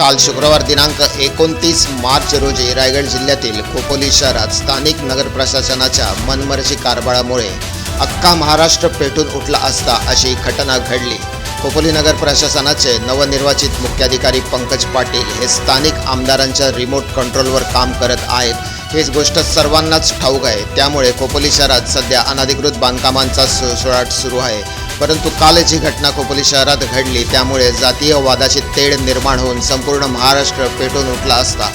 काल शुक्रवार दिनांक एकोणतीस मार्च रोजी रायगड जिल्ह्यातील खोपोली शहरात स्थानिक नगर प्रशासनाच्या मनमर्जी कारभारामुळे अख्खा महाराष्ट्र पेटून उठला असता अशी घटना घडली. खोपोली नगर प्रशासनाचे नवनिर्वाचित मुख्याधिकारी पंकज पाटील हे स्थानिक आमदारांच्या रिमोट कंट्रोलवर काम करत आहेत. हीच गोष्ट सर्वांनाच ठाऊक आहे. त्यामुळे खोपोली शहरात सध्या अनधिकृत बांधकामांचा सुळसुळाट सुरू आहे. परंतु काल जी घटना खोपोली शहरात घडली. त्यामुळे जातीय वादाची तेढ निर्माण होऊन संपूर्ण महाराष्ट्र पेटून उठला असता.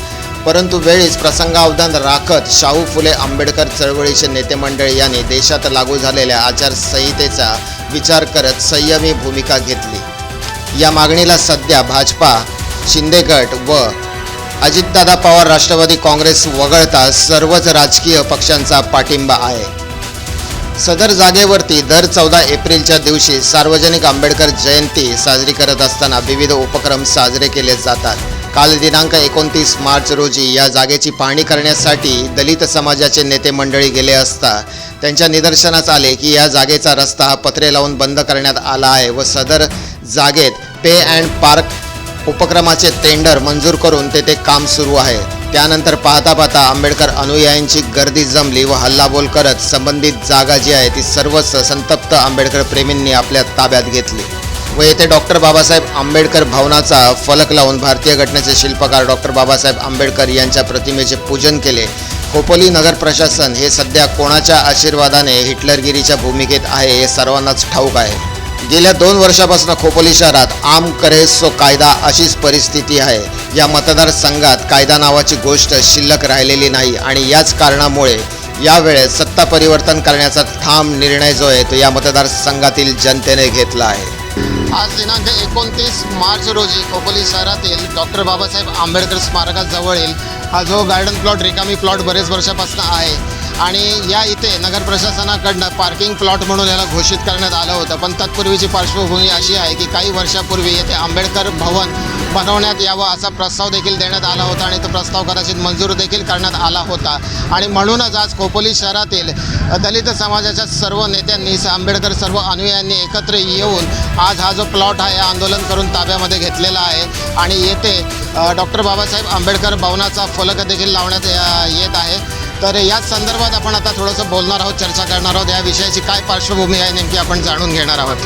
परंतु वेळीच प्रसंगावधान राखत शाहू फुले आंबेडकर चळवळीचे नेते मंडळ यांनी देशात लागू झालेल्या आचारसंहितेचा विचार करत संयमी भूमिका घेतली. या मागणीला सध्या भाजपा शिंदे गट व अजितदादा पवार राष्ट्रवादी काँग्रेस वगळता सर्वच राजकीय पक्षांचा पाठिंबा आहे. सदर जागेवरती दर चौदा एप्रिलच्या दिवशी सार्वजनिक आंबेडकर जयंती साजरी करत असताना विविध उपक्रम साजरे केले जातात. काल दिनांक एकोणतीस मार्च रोजी या जागेची पाहणी करण्यासाठी दलित समाजाचे नेते मंडळी गेले असता त्यांच्या निदर्शनास आले की या जागेचा रस्ता हा पत्रे लावून बंद करण्यात आला आहे व सदर जागेत पे अँड पार्क उपक्रमाचे टेंडर मंजूर करून तेथे काम सुरू आहे. त्यानंतर पाहता पाहता आंबेडकर अनुयायांची गर्दी जमली व हल्लाबोल करत संबंधित जागा जी आहे ती सर्वच संतप्त आंबेडकर प्रेमींनी आपल्या ताब्यात घेतली. व येथे डॉक्टर बाबासाहेब आंबेडकर भवनाचा फलक लावून भारतीय घटनेचे शिल्पकार डॉक्टर बाबासाहेब आंबेडकर यांच्या प्रतिमेचे पूजन केले. खोपोली नगर प्रशासन हे सध्या कोणाच्या आशीर्वादाने हिटलरगिरीच्या भूमिकेत आहे हे सर्वांनाच ठाऊक आहे. गेल्या दोन वर्षापासून खोपोली शहरात आम करे सो कायदा अशीच परिस्थिती आहे. या मतदारसंघात कायदा नावाची गोष्ट शिल्लक राहिलेली नाही आणि याच कारणामुळे यावेळेस सत्ता परिवर्तन करण्याचा ठाम निर्णय जो आहे तो या मतदारसंघातील जनतेने घेतला आहे. आज दिनांक एकोणतीस मार्च रोजी खोपोली शहरातील डॉक्टर बाबासाहेब आंबेडकर स्मारकाजवळील हा जो गार्डन प्लॉट रिकामी प्लॉट बरेच वर्षापासून आहे आणि या इथे नगर प्रशासनाकडनं पार्किंग प्लॉट म्हणून याला घोषित करण्यात आलं होतं. पण तत्पूर्वीची पार्श्वभूमी अशी आहे की काही वर्षापूर्वी येथे आंबेडकर भवन बनवण्यात यावं असा प्रस्ताव देखील देण्यात आला होता आणि तो प्रस्ताव कदाचित मंजूर देखील करण्यात आला होता. आणि म्हणूनच आज खोपोली शहरातील दलित समाजाच्या सर्व नेत्यांनी आंबेडकर सर्व अनुयायांनी एकत्र येऊन आज हा जो प्लॉट आहे आंदोलन करून ताब्यामध्ये घेतलेला आहे. आणि येथे डॉक्टर बाबासाहेब आंबेडकर भवनाचा फलक देखील लावण्यात येत आहे. तर याच संदर्भात आपण आता थोडंसं बोलणार आहोत चर्चा करणार आहोत. या विषयाची काय पार्श्वभूमी आहे नेमकी आपण जाणून घेणार आहोत.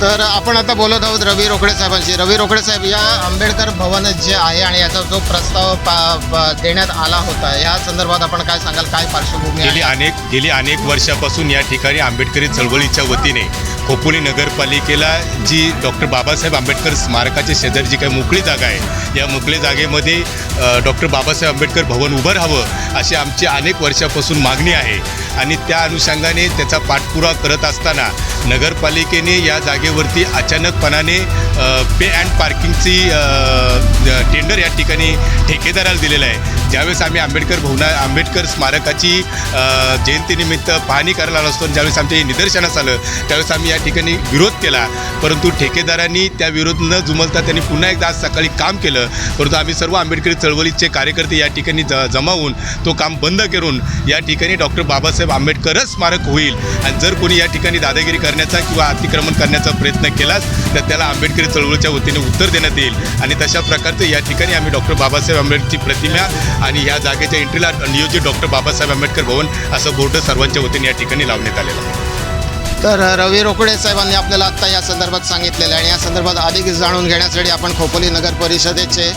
तर आपण आता बोलत आहोत रवी रोकडे साहेबांशी. रवी रोकडे साहेब या आंबेडकर भवन जे आहे आणि याचा जो प्रस्ताव पा- देण्यात आला होता या संदर्भात आपण काय सांगाल? काय पार्श्वभूमी गेली अनेक गेली अनेक वर्षापासून या ठिकाणी आंबेडकरी चळवळीच्या वतीने हो, खोपोली नगरपालिकेला जी डॉक्टर बाबासाहेब आंबेडकर स्मारकाच्या शेजारी जी काही मोकळी जागा आहे या मोकळी जागेमध्ये डॉक्टर बाबासाहेब आंबेडकर भवन उभं राहावं अशी आमची अनेक वर्षापासून मागणी आहे. आणि त्या अनुषंगाने त्याचा पाठपुरावा करत असताना नगरपालिकेने या जागेवरती अचानकपणाने पे अँड पार्किंगची टेंडर या ठिकाणी ठेकेदाराला दिलेलं आहे. ज्यावेळेस आम्ही आंबेडकर भवना आंबेडकर स्मारकाची जयंतीनिमित्त पाहणी करायला आलो असतो ज्यावेळेस आमच्या हे निदर्शनास आलं त्यावेळेस आम्ही या ठिकाणी विरोध केला. परंतु ठेकेदारांनी त्या विरोध न जुमलता त्यांनी पुन्हा एकदा आज सकाळी काम केलं. परंतु आम्ही सर्व आंबेडकरी चळवळीचे कार्यकर्ते या ठिकाणी ज जमावून तो काम बंद करून या ठिकाणी डॉक्टर बाबासाहेब आंबेडकरच स्मारक होईल. आणि जर कोणी या ठिकाणी दादागिरी करण्याचा किंवा अतिक्रमण करण्याचा प्रयत्न केलाच तर त्याला आंबेडकरी चळवळीच्या वतीने उत्तर देण्यात येईल. आणि तशा प्रकारचं या ठिकाणी आम्ही डॉक्टर बाबासाहेब आंबेडकरची प्रतिमा आणि या जागेच्या एंट्रीला नियोजित डॉक्टर बाबासाहेब आंबेडकर भवन असं बोर्ड सर्वांच्या वतीने या ठिकाणी लावण्यात आलेलं आहे. तर रवी रोकडे साहेबांनी आपल्याला आत्ता या संदर्भात सांगितलेलं आहे. आणि या संदर्भात अधिक जाणून घेण्यासाठी आपण खोपोली नगर परिषदेचे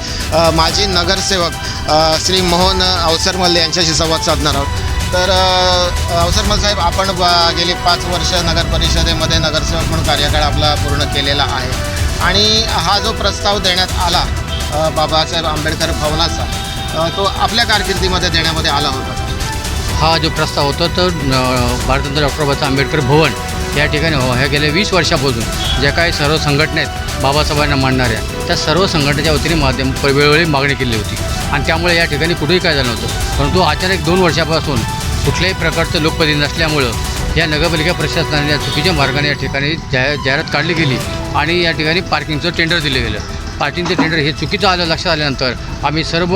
माजी नगरसेवक श्री मोहन अवसरमल्ले यांच्याशी संवाद साधणार आहोत. तर अवसरमल साहेब आपण गेली पाच वर्ष नगर परिषदेमध्ये नगरसेवक म्हणून कार्यकाळ आपला पूर्ण केलेला आहे. आणि हा जो प्रस्ताव देण्यात आला बाबासाहेब आंबेडकर भवनाचा तो आपल्या कारकिर्दीमध्ये देण्यामध्ये आला होता. हा जो प्रस्ताव होता तो भारतंत्र भारतरत्न डॉक्टर बाबासाहेब आंबेडकर भवन या ठिकाणी हो ह्या गेल्या वीस वर्षापासून ज्या काही सर्व संघटना आहेत बाबासाहेबांना मांडणाऱ्या त्या सर्व संघटनेच्या वतीने माध्यम वेळोवेळी मागणी केली होती. आणि त्यामुळे या ठिकाणी कुठेही काय झालं नव्हतं. परंतु अचानक दोन वर्षापासून कुठल्याही प्रकारचं लोकप्रतिनिधी नसल्यामुळं या नगरपालिका प्रशासनाने या चुकीच्या मार्गाने या ठिकाणी जाहिर जाहिरात काढली गेली आणि या ठिकाणी पार्किंगचं टेंडर दिलं गेलं. पार्किंगचं टेंडर हे चुकीचं आलं लक्षात आल्यानंतर आम्ही सर्व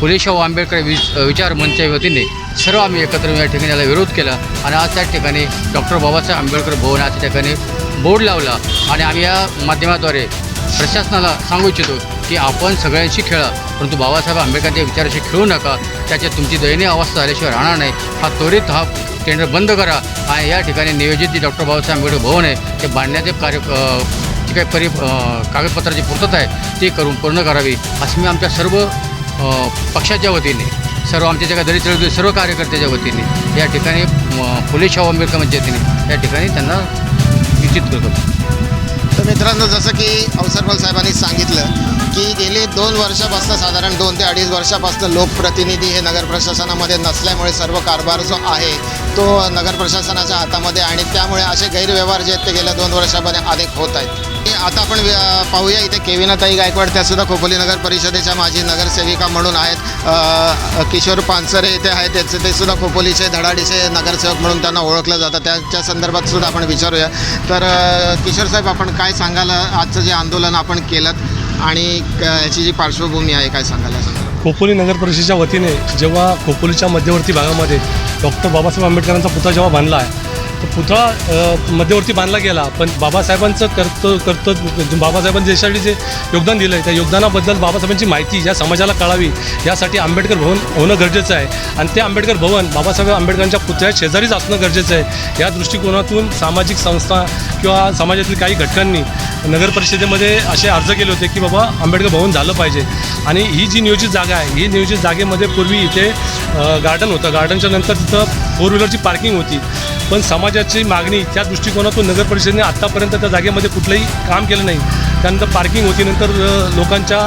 फुले शाहू आंबेडकर विच विचार मंचच्या वतीने सर्व आम्ही एकत्र या ठिकाणी याला विरोध केला आणि आज त्या ठिकाणी डॉक्टर बाबासाहेब आंबेडकर भवन या ठिकाणी बोर्ड लावला आणि आम्ही या माध्यमाद्वारे प्रशासनाला सांगू इच्छितो की आपण सगळ्यांशी खेळा. परंतु बाबासाहेब आंबेडकरांच्या विचाराशी खेळू नका. त्याच्यात तुमची दयनीय अवस्था झाल्याशिवाय राहणार नाही. हा त्वरित हा टेंडर बंद करा. आणि या ठिकाणी नियोजित जी डॉक्टर बाबासाहेब आंबेडकर भवन आहे ते बांधण्याचे कार्य जी काही परि कागदपत्राची पूर्तता आहे ती करून पूर्ण करावी. असं मी आमच्या सर्व पक्षाच्या वतीने सर्व आमच्या ज्या काही दलित सर्व कार्यकर्त्याच्या वतीने या ठिकाणी फुले शाहू आंबेडकर पंचायतीने या ठिकाणी त्यांना निश्चित करतो. मित्रांनो जसं की अवसरपाल साहेबांनी सांगितलं की गेली दोन वर्षापासून साधारण दोन ते अडीच वर्षापासून लोकप्रतिनिधी हे नगर प्रशासनामध्ये नसल्यामुळे सर्व कारभार जो आहे तो नगर प्रशासनाच्या हातामध्ये आणि त्यामुळे असे गैरव्यवहार जे आहेत ते गेल्या दोन वर्षामध्ये अनेक होत आहेत. आता आपण पाहूया इथे केविनाताई गायकवाड त्या सुद्धा खोपोली नगर परिषदेच्या माजी नगरसेविका म्हणून आहेत. किशोर पानसरे इथे आहेत. त्याचे ते सुद्धा खोपोलीचे धडाडीचे नगरसेवक म्हणून त्यांना ओळखलं जातं. त्याच्या संदर्भात सुद्धा आपण विचारूया. तर किशोर साहेब आपण काय सांगाल? आजचं जे आंदोलन आपण केलं आणि क- याची जी पार्श्वभूमी आहे काय सांगायला खोपोली नगर परिषदेच्या वतीने जेव्हा खोपोलीच्या मध्यवर्ती भागामध्ये डॉक्टर बाबासाहेब आंबेडकरांचा पुतळा जेव्हा बांधला आहे पुतळा मध्यवर्ती बांधला गेला. पण बाबासाहेबांचं कर्त कर्तव्य बाबासाहेबांनी देशासाठी जे योगदान दिलं आहे त्या योगदानाबद्दल बाबासाहेबांची माहिती या समाजाला कळावी यासाठी आंबेडकर भवन होणं गरजेचं आहे. आणि ते आंबेडकर भवन बाबासाहेब आंबेडकरांच्या पुतळ्या शेजारीच असणं गरजेचं आहे. या दृष्टिकोनातून सामाजिक संस्था किंवा समाजातील काही घटकांनी नगर परिषदेमध्ये असे अर्ज केले होते की बाबा आंबेडकर भवन झालं पाहिजे. आणि ही जी नियोजित जागा आहे ही नियोजित जागेमध्ये पूर्वी इथे गार्डन होतं. गार्डनच्या नंतर तिथं फोर व्हीलरची पार्किंग होती. पण समाजाची मागणी त्या दृष्टिकोनातून नगर परिषदेने आत्तापर्यंत त्या जागेमध्ये कुठलंही काम केलं नाही. त्यानंतर पार्किंग होती नंतर लोकांच्या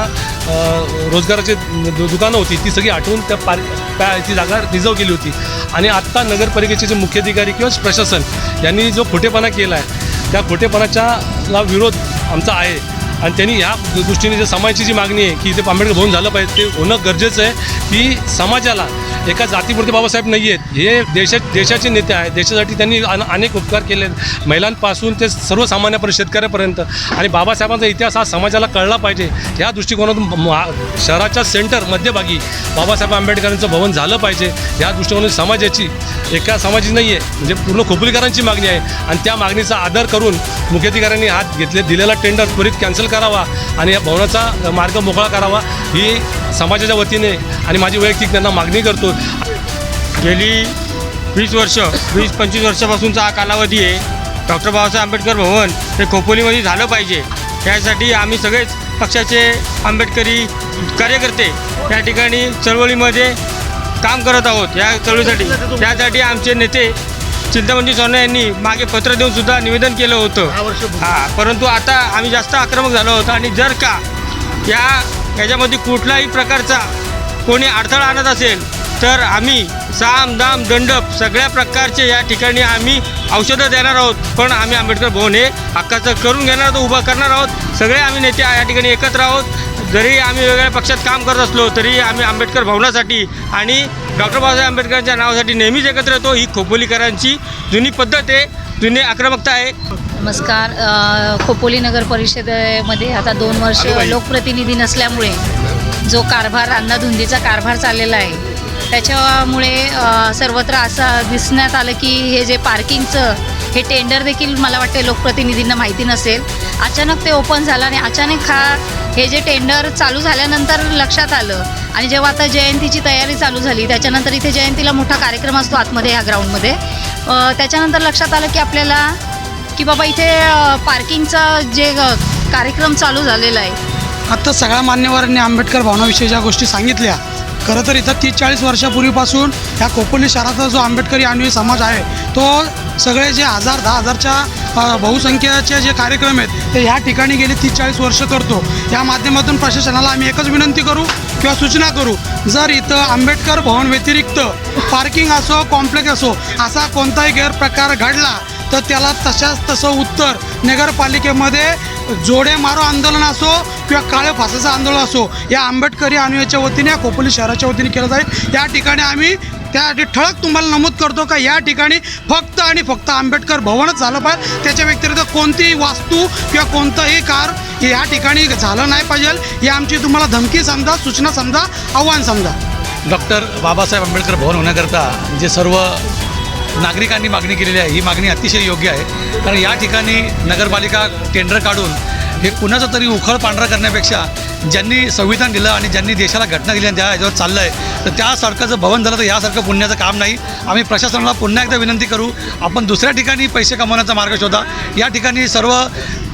रोजगाराचे दुकानं होती ती सगळी आठवून त्या पार्क त्या ती जागा रिझर्व केली होती. आणि आत्ता नगरपालिकेचे जे मुख्याधिकारी किंवा प्रशासन यांनी जो खोटेपणा केला आहे त्या खोटेपणाच्या ला विरोध आमचा आहे. आणि त्यांनी ह्या दृष्टीने जे समाजाची जी मागणी आहे की इथे आंबेडकर भवन झालं पाहिजे ते होणं गरजेचं आहे की समाजाला एका जातीपुरते बाबासाहेब नाही आहेत हे देशा देशाचे नेते आहेत. देशासाठी त्यांनी अन अनेक उपकार केले आहेत. महिलांपासून ते सर्वसामान्यापर्यंत शेतकऱ्यापर्यंत. आणि बाबासाहेबांचा इतिहास हा समाजाला कळला पाहिजे. ह्या दृष्टिकोनातून शहराच्या सेंटर मध्यभागी बाबासाहेब आंबेडकरांचं भवन झालं पाहिजे. ह्या दृष्टिकोनातून समाजाची एका समाजाची नाही आहे म्हणजे पूर्ण खोपलीकरांची मागणी आहे. आणि त्या मागणीचा आदर करून मुख्याधिकाऱ्यांनी हात घेतले दिलेला टेंडर त्वरित कॅन्सल करावा आणि या भवनाचा मार्ग मोकळा करावा ही समाजाच्या वतीने आणि माझी वैयक्तिक त्यांना मागणी करतो. गेली वीस वर्ष वीस पंचवीस वर्षापासूनचा हा कालावधी आहे. डॉक्टर बाबासाहेब आंबेडकर भवन हे खोपोलीमध्ये झालं पाहिजे. यासाठी आम्ही सगळेच पक्षाचे आंबेडकरी कार्यकर्ते या ठिकाणी चळवळीमध्ये काम करत आहोत. या चळवळीसाठी त्यासाठी आमचे नेते चिंतामणी सोना यांनी मागे पत्र देऊन सुद्धा निवेदन केलं होतं. हां परंतु आता आम्ही जास्त आक्रमक झालो होतो आणि जर का या याच्यामध्ये कुठलाही प्रकारचा कोणी अडथळा आणत असेल तर आम्ही साम दाम दंडप सगळ्या प्रकारचे या ठिकाणी आम्ही औषधं देणार आहोत. पण आम्ही आंबेडकर भवन हे हक्काचं करून घेणार आहोत उभं करणार आहोत. सगळे आम्ही नेते या ठिकाणी एकत्र आहोत. जरी आम्ही वेगळ्या पक्षात काम करत असलो तरी आम्ही आंबेडकर भवनासाठी आणि डॉक्टर बाबासाहेब आंबेडकरांच्या नावासाठी नेहमीच एकत्र येतो. ही खोपोलीकरांची जुनी पद्धत आहे जुनी आक्रमकता आहे. नमस्कार. खोपोली नगर परिषदेमध्ये आता दोन वर्ष लोकप्रतिनिधी नसल्यामुळे जो कारभार अन्नाधुंदीचा कारभार चाललेला आहे त्याच्यामुळे सर्वत्र असं दिसण्यात आलं की हे जे पार्किंगचं हे टेंडर देखील मला वाटते लोकप्रतिनिधींना माहिती नसेल. अचानक ते ओपन झालं आणि अचानक हा हे जे टेंडर चालू झाल्यानंतर लक्षात आलं आणि जेव्हा आता जयंतीची तयारी चालू झाली त्याच्यानंतर इथे जयंतीला मोठा कार्यक्रम असतो आतमध्ये ह्या ग्राउंडमध्ये. त्याच्यानंतर लक्षात आलं की आपल्याला की बाबा इथे पार्किंगचा जे कार्यक्रम चालू झालेला आहे. आत्ता सगळ्या मान्यवरांनी आंबेडकर भावनाविषयी ज्या गोष्टी सांगितल्या खरं तर इथं तीस चाळीस वर्षापूर्वीपासून ह्या खोपोली शहराचा जो आंबेडकरी अनुयायी समाज आहे तो सगळे जे हजार दहा हजारच्या बहुसंख्येचे जे कार्यक्रम आहेत ते ह्या ठिकाणी गेले तीस चाळीस वर्ष करतो. या माध्यमातून प्रशासनाला आम्ही एकच विनंती करू किंवा सूचना करू जर इथं आंबेडकर भवन व्यतिरिक्त पार्किंग असो कॉम्प्लेक्स असो असा कोणताही गैरप्रकार घडला तर त्याला तशाच तसं उत्तर नगरपालिकेमध्ये जोडे मारो आंदोलन असो किंवा काळे फासाचं आंदोलन असो या आंबेडकरी अनुयाच्या वतीने या खोपोली शहराच्या वतीने केलं जाईल. या ठिकाणी आम्ही त्यासाठी ठळक तुम्हाला नमूद करतो का या ठिकाणी फक्त आणि फक्त आंबेडकर भवनच झालं पाहिजे. त्याच्या व्यतिरिक्त कोणतीही वास्तू किंवा कोणतंही कार या ठिकाणी झालं नाही पाहिजे. ही आमची तुम्हाला धमकी समजा सूचना समजा आव्हान समजा. डॉक्टर बाबासाहेब आंबेडकर भवन होण्याकरता जे सर्व नागरिकांनी मागणी केलेली आहे ही मागणी अतिशय योग्य आहे. कारण या ठिकाणी नगरपालिका टेंडर काढून हे कुणाचं तरी उखळ पांढरा करण्यापेक्षा ज्यांनी संविधान दिलं आणि ज्यांनी देशाला घटना दिली आणि त्या याच्यावर चाललं आहे तर त्यासारखं जर भवन झालं तर यासारखं पुण्याचं काम नाही. आम्ही प्रशासनाला पुन्हा एकदा विनंती करू आपण दुसऱ्या ठिकाणी पैसे कमवण्याचा मार्ग शोधा. या ठिकाणी सर्व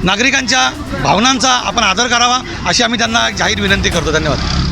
नागरिकांच्या भावनांचा आपण आदर करावा अशी आम्ही त्यांना जाहीर विनंती करतो. धन्यवाद.